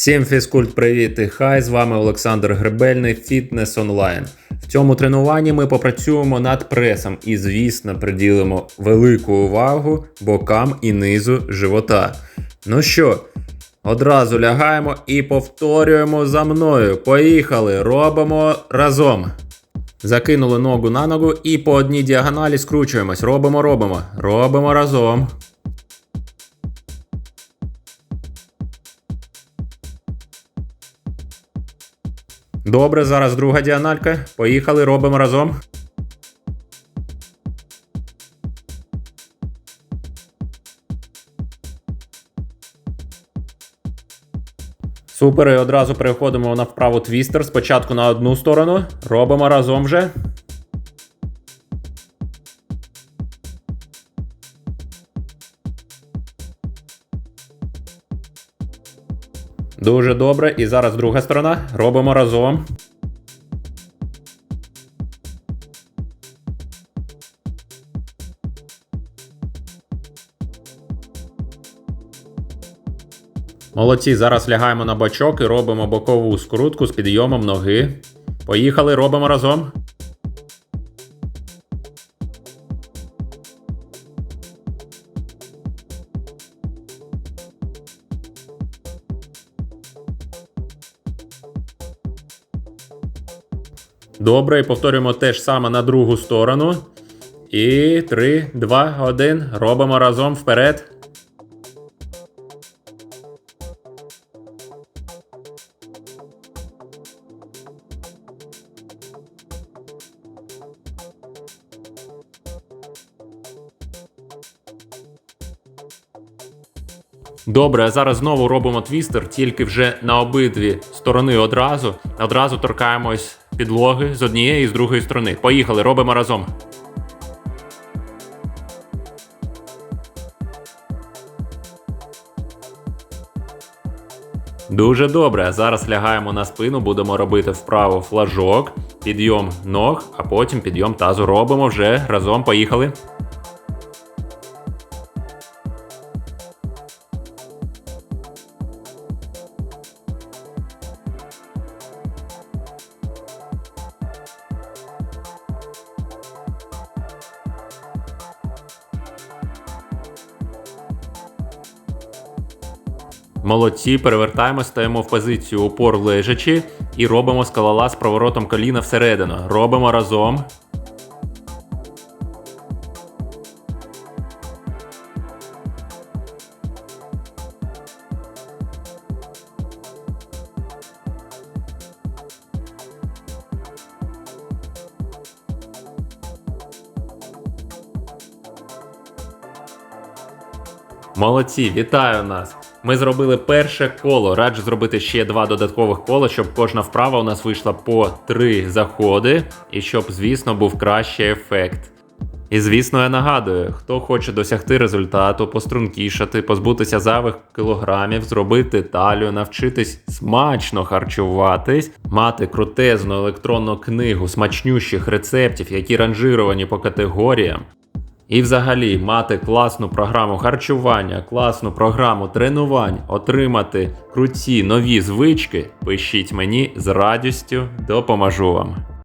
Всім фізкульт привіт і хай! З вами Олександр Гребельний, Фітнес онлайн. В цьому тренуванні ми попрацюємо над пресом і, звісно, приділимо велику увагу бокам і низу живота. Ну що, одразу лягаємо і повторюємо за мною. Поїхали, робимо разом. Закинули ногу на ногу і по одній діагоналі скручуємось. Робимо, робимо. Робимо разом. Добре, зараз друга діаналька. Поїхали, робимо разом. Супер, і одразу переходимо на вправу твістер. Спочатку на одну сторону. Робимо разом вже. Дуже добре. І зараз друга сторона. Робимо разом. Молодці, зараз лягаємо на бочок і робимо бокову скрутку з підйомом ноги. Поїхали, робимо разом. Добре, і повторюємо те ж саме на другу сторону. І 3, 2, 1. Робимо разом вперед. Добре, а зараз знову робимо твістер, тільки вже на обидві сторони одразу. Одразу торкаємось підлоги з однієї і з другої сторони. Поїхали, робимо разом. Дуже добре. Зараз лягаємо на спину, будемо робити вправо флажок, підйом ног, а потім підйом тазу. Робимо вже разом. Поїхали. Молодці, перевертаємо, стаємо в позицію упор лежачи і робимо скалолаз з проворотом коліна всередину. Робимо разом. Молодці, вітаю нас! Ми зробили перше коло. Раджу зробити ще два додаткових кола, щоб кожна вправа у нас вийшла по три заходи, і щоб, звісно, був кращий ефект. І звісно, я нагадую, хто хоче досягти результату, пострункішати, позбутися зайвих кілограмів, зробити талію, навчитись смачно харчуватись, мати крутезну електронну книгу смачнющих рецептів, які ранжировані по категоріям. І взагалі мати класну програму харчування, класну програму тренувань, отримати круті нові звички, пишіть мені з радістю, допоможу вам.